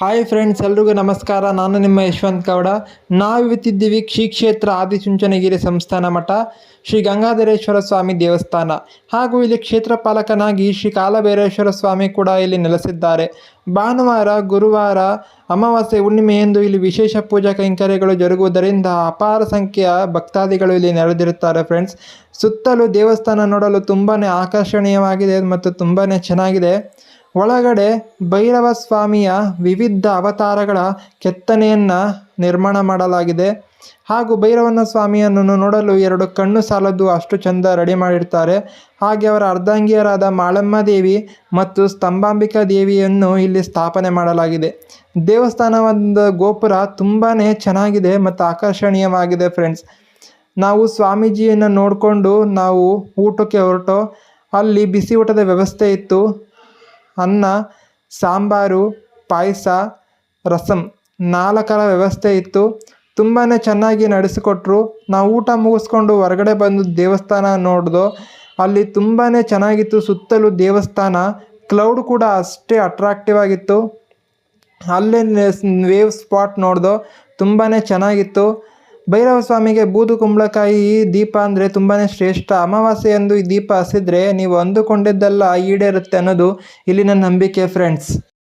Hi friends ಎಲ್ರಿಗೂ ನಮಸ್ಕಾರ. ನಾನು ನಿಮ್ಮ ಯಶವಂತ್ ಗೌಡ ನಾವಿವತ್ತಿದ್ದೀವಿ ಶ್ರೀ ಕ್ಷೇತ್ರ ಆದಿಚುಂಚನಗಿರಿ ಸಂಸ್ಥಾನ ಮಠ, ಶ್ರೀ ಗಂಗಾಧರೇಶ್ವರ ಸ್ವಾಮಿ ದೇವಸ್ಥಾನ. ಹಾಗೂ ಇಲ್ಲಿ ಕ್ಷೇತ್ರ ಪಾಲಕನಾಗಿ ಶ್ರೀ ಕಾಲಭೈರೇಶ್ವರ ಸ್ವಾಮಿ ಕೂಡ ಇಲ್ಲಿ ನೆಲೆಸಿದ್ದಾರೆ. ಭಾನುವಾರ, ಗುರುವಾರ, ಅಮಾವಾಸ್ಯೆ, ಹುಣ್ಣಿಮೆಯಂದು ಇಲ್ಲಿ ವಿಶೇಷ ಪೂಜಾ ಕೈಂಕರ್ಯಗಳು ಜರುಗುವುದರಿಂದ ಅಪಾರ ಸಂಖ್ಯೆಯ ಭಕ್ತಾದಿಗಳು ಇಲ್ಲಿ ನೆರೆದಿರುತ್ತಾರೆ ಫ್ರೆಂಡ್ಸ್ ಸುತ್ತಲೂ ದೇವಸ್ಥಾನ ನೋಡಲು ತುಂಬಾ ಆಕರ್ಷಣೀಯವಾಗಿದೆ ಮತ್ತು ತುಂಬಾ ಚೆನ್ನಾಗಿದೆ. ಒಳಗಡೆ ಭೈರವ ಸ್ವಾಮಿಯ ವಿವಿಧ ಅವತಾರಗಳ ಕೆತ್ತನೆಯನ್ನು ನಿರ್ಮಾಣ ಮಾಡಲಾಗಿದೆ. ಹಾಗೂ ಭೈರವನ ಸ್ವಾಮಿಯನ್ನು ನೋಡಲು ಎರಡು ಕಣ್ಣು ಸಾಲದು ಅಷ್ಟು ಚಂದ ರೆಡಿ ಮಾಡಿರ್ತಾರೆ. ಹಾಗೆ ಅವರ ಅರ್ಧಾಂಗಿಯರಾದ ಮಾಳಮ್ಮ ದೇವಿ ಮತ್ತು ಸ್ತಂಭಾಂಬಿಕಾ ದೇವಿಯನ್ನು ಇಲ್ಲಿ ಸ್ಥಾಪನೆ ಮಾಡಲಾಗಿದೆ. ದೇವಸ್ಥಾನದ ಗೋಪುರ ತುಂಬಾ ಚೆನ್ನಾಗಿದೆ ಮತ್ತು ಆಕರ್ಷಣೀಯವಾಗಿದೆ ಫ್ರೆಂಡ್ಸ್. ನಾವು ಸ್ವಾಮೀಜಿಯನ್ನು ನೋಡಿಕೊಂಡು ನಾವು ಊಟಕ್ಕೆ ಹೊರಟು ಅಲ್ಲಿ ಬಿಸಿ ಊಟದ ವ್ಯವಸ್ಥೆ ಇತ್ತು. ಅನ್ನ, ಸಾಂಬಾರು, ಪಾಯಸ, ರಸಂ ನಾಲ್ಕರ ವ್ಯವಸ್ಥೆ ಇತ್ತು. ತುಂಬಾ ಚೆನ್ನಾಗಿ ನಡೆಸಿಕೊಟ್ರು. ನಾವು ಊಟ ಮುಗಿಸ್ಕೊಂಡು ಹೊರಗಡೆ ಬಂದು ದೇವಸ್ಥಾನ ನೋಡ್ದೋ, ಅಲ್ಲಿ ತುಂಬಾ ಚೆನ್ನಾಗಿತ್ತು ಸುತ್ತಲೂ ದೇವಸ್ಥಾನ. ಕ್ಲೌಡ್ ಕೂಡ ಅಷ್ಟೇ ಅಟ್ರಾಕ್ಟಿವ್ ಆಗಿತ್ತು. ಅಲ್ಲೇ ವೇವ್ ಸ್ಪಾಟ್ ನೋಡ್ದೋ ತುಂಬಾ ಚೆನ್ನಾಗಿತ್ತು. ಭೈರವ ಸ್ವಾಮಿಗೆ ಬೂದು ಕುಂಬಳಕಾಯಿ ದೀಪ ಅಂದರೆ ತುಂಬಾ ಶ್ರೇಷ್ಠ. ಅಮಾವಾಸ್ಯೆಯಂದು ಈ ದೀಪ ಹಸಿದ್ರೆ ನೀವು ಅಂದುಕೊಂಡಿದ್ದೆಲ್ಲ ಈಡೇರುತ್ತೆ ಅನ್ನೋದು ಇಲ್ಲಿನ ನಂಬಿಕೆ ಫ್ರೆಂಡ್ಸ್